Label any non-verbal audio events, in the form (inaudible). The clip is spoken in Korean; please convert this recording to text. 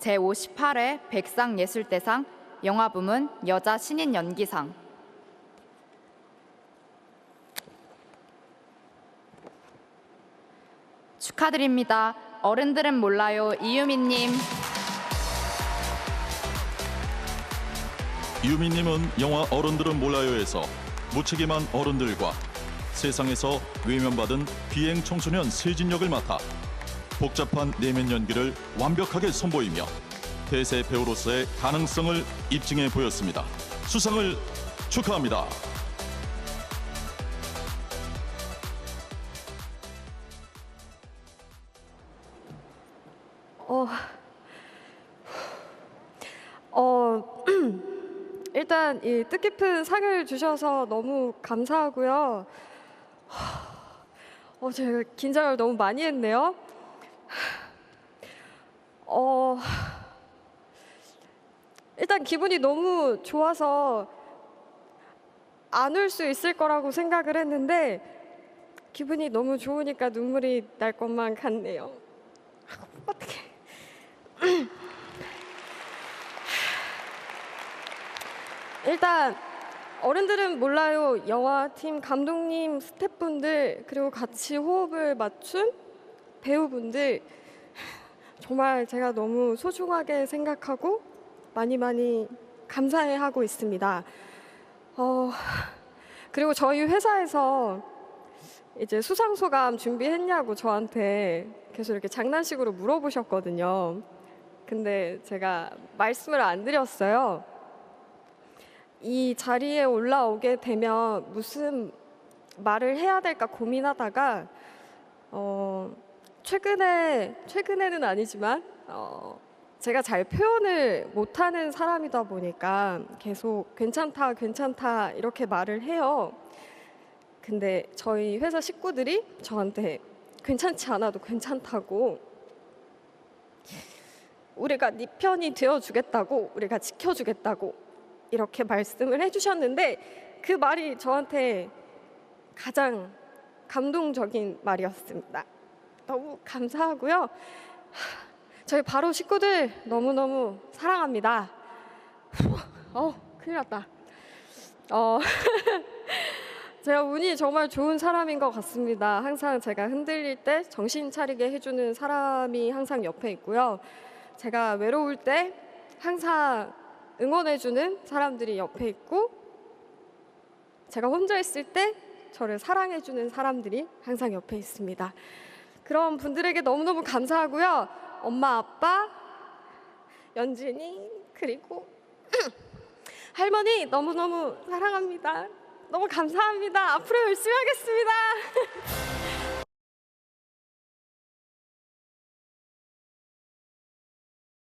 제58회 백상예술대상 영화 부문 여자 신인 연기상 축하드립니다. 어른들은 몰라요 이유미님. 유미님은 영화 어른들은 몰라요에서 무책임한 어른들과 세상에서 외면받은 비행 청소년 세진 역을 맡아 복잡한 내면 연기를 완벽하게 선보이며 대세 배우로서의 가능성을 입증해 보였습니다. 수상을 축하합니다. 어, 어, (clears throat) 일단 이 뜻깊은 상을 주셔서 너무 감사하고요. 어, 제가 긴장을 너무 많이 했네요. 어, 일단 기분이 너무 좋아서 안 울 수 있을 거라고 생각을 했는데 기분이 너무 좋으니까 눈물이 날 것만 같네요. 어떻게? 일단 어른들은 몰라요 영화 팀 감독님 스태프분들 그리고 같이 호흡을 맞춘 배우분들 정말 제가 너무 소중하게 생각하고 많이 많이 감사해하고 있습니다. 어, 그리고 저희 회사에서 이제 수상 소감 준비했냐고 저한테 계속 이렇게 장난식으로 물어보셨거든요. 근데 제가 말씀을 안 드렸어요. 이 자리에 올라오게 되면 무슨 말을 해야 될까 고민하다가 어, 최근에 최근에는 아니지만 어, 제가 잘 표현을 못하는 사람이다 보니까 계속 괜찮다 괜찮다 이렇게 말을 해요. 근데 저희 회사 식구들이 저한테 괜찮지 않아도 괜찮다고 우리가 네 편이 되어 주겠다고 우리가 지켜 주겠다고 이렇게 말씀을 해 주셨는데 그 말이 저한테 가장 감동적인 말이었습니다. 너무 감사하고요. 하, 저희 바로 식구들 너무너무 사랑합니다. 어, 큰일 났다. 어, (laughs) 제가 운이 정말 좋은 사람인 것 같습니다. 항상 제가 흔들릴 때 정신 차리게 해주는 사람이 항상 옆에 있고요. 제가 외로울 때 항상 응원해주는 사람들이 옆에 있고, 제가 혼자 있을 때 저를 사랑해주는 사람들이 항상 옆에 있습니다. 그런 분들에게 너무너무 감사하고요. 엄마, 아빠, 연진이, 그리고 (clears throat) 할머니 너무너무 사랑합니다. 너무 감사합니다. 앞으로 열심히 하겠습니다.